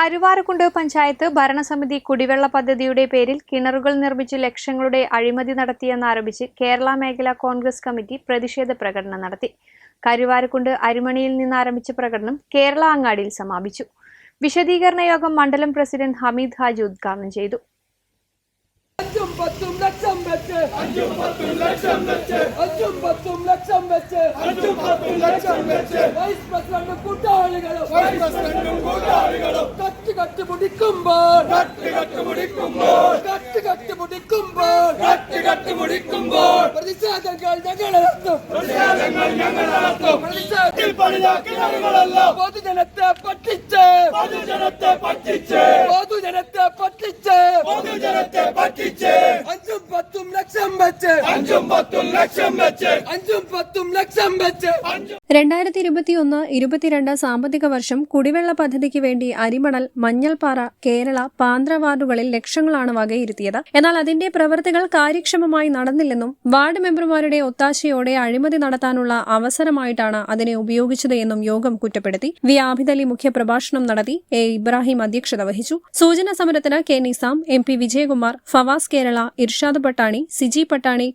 Karuvarakundu panchayat ഭരണസമിതി കുടിവെള്ള പദ്ധതിയുടെ പേരിൽ കിണറുകൾ നിർമ്മിച്ച് ലക്ഷങ്ങളുടെ അഴിമതി നടത്തിയെന്നാരോപിച്ച് കേരള മേഖലാ കോൺഗ്രസ് കമ്മിറ്റി പ്രതിഷേധ പ്രകടനം നടത്തി. കരുവാരക്കുണ്ട് അരിമണിയിൽ നിന്ന് ആരംഭിച്ച പ്രകടനം കേരള അങ്ങാടിയിൽ സമാപിച്ചു. വിശദീകരണ യോഗം മണ്ഡലം പ്രസിഡന്റ് ഹമീദ് ഹാജി ഉദ്ഘാടനം ചെയ്തു. അഞ്ചും പത്തും ലക്ഷം വെച്ച്. അഞ്ചും പത്തും ലക്ഷം വെച്ച്. അഞ്ചും പത്തും ലക്ഷം വെച്ച്. അഞ്ചും പത്തും ലക്ഷം വെച്ച്. വൈസ് പ്രസിഡന്റ് കൂട്ടാളികളും. Vice president cut cut മുടിക്കുമ്പോൾ cut cut മുടിക്കുമ്പോൾ cut cut മുടിക്കുമ്പോൾ cut cut മുടിക്കുമ്പോൾ പ്രതിഷേധങ്ങൾ ഞങ്ങൾ നടത്തും പ്രതിഷേധങ്ങൾ ഞങ്ങൾ നടത്തും പ്രതിഷേധത്തിൽ പണിത കിണറുകളല്ല പൊതുജനത്തെ പറ്റിച്ച് പൊതുജനത്തെ പറ്റിച്ച് പൊതുജനത്തെ പറ്റിച്ച് പൊതുജനത്തെ പറ്റിച്ച് അഞ്ചും പത്തും ലക്ഷം വെച്ച് അഞ്ചും പത്തും ലക്ഷം വെച്ച്. അഞ്ചും പത്തും ലക്ഷം വെച്ച്. രണ്ടായിരത്തി ഇരുപത്തിയൊന്ന് ഇരുപത്തിരണ്ട് സാമ്പത്തിക വർഷം കുടിവെള്ള പദ്ധതിക്ക് വേണ്ടി അരിമണൽ മഞ്ഞൾപ്പാറ കേരള പാന്ത്ര വാർഡുകളിൽ ലക്ഷങ്ങളാണ് വകയിരുത്തിയത്. എന്നാൽ അതിന്റെ പ്രവൃത്തികൾ കാര്യക്ഷമമായി നടന്നില്ലെന്നും വാർഡ് മെമ്പർമാരുടെ ഒത്താശയോടെ അഴിമതി നടത്താനുള്ള അവസരമായിട്ടാണ് അതിനെ ഉപയോഗിച്ചത് എന്നും യോഗം കുറ്റപ്പെടുത്തി. വി ആബിദലി മുഖ്യപ്രഭാഷണം നടത്തി എ. ഇബ്രാഹിം അധ്യക്ഷത വഹിച്ചു. സൂചന സമരത്തിന് K. Nizam M. P. Vijayakumar Fawaz Kerala Irshad Pattani Siji Pattani